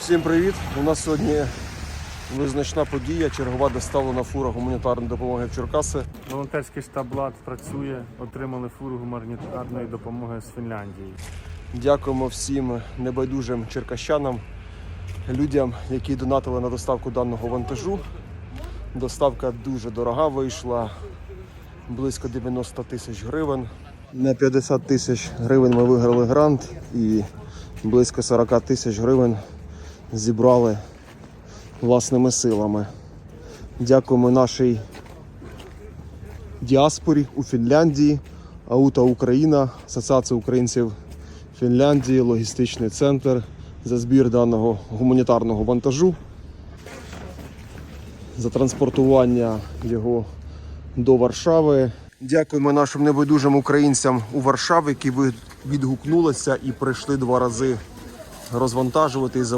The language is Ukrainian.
Всім привіт! У нас сьогодні визначна подія, чергова доставлена фура гуманітарної допомоги в Черкаси. Волонтерський штаб ЛАД працює, отримали фуру гуманітарної допомоги з Фінляндії. Дякуємо всім небайдужим черкащанам, людям, які донатили на доставку даного вантажу. Доставка дуже дорога вийшла, близько 90 тисяч гривень. На 50 тисяч гривень ми виграли грант і близько 40 тисяч гривень зібрали власними силами. Дякуємо нашій діаспорі у Фінляндії, АУТА Україна, Асоціація українців Фінляндії, логістичний центр за збір даного гуманітарного вантажу, за транспортування його до Варшави. Дякуємо нашим небайдужим українцям у Варшаві, які відгукнулися і прийшли два рази розвантажувати і